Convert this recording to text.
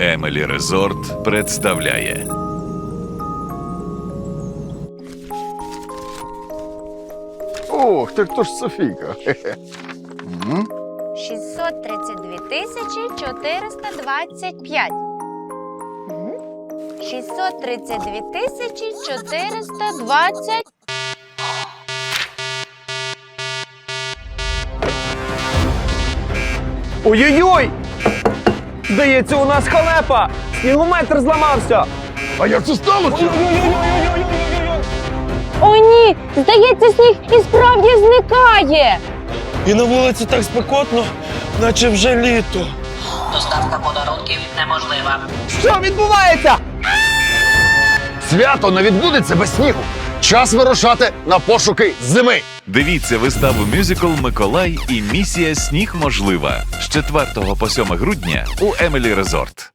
Емелі Резорт представляє Ох, так то ж Софійка. Хе-хе. М? 632 тисячі 425. Мгм. 632 тисячі 420. Ой-ой-ой! Здається, у нас халепа! Снігометр зламався! А як це сталося? О, ні! Здається, сніг і справді зникає. І на вулиці так спекотно, наче вже літо. Доставка подарунків неможлива. Що відбувається? Свято не відбудеться без снігу. Час вирушати на пошуки зими. Дивіться виставу мюзикл Миколай і місія Сніг можлива з 4 по 7 грудня у Емелі Резорт.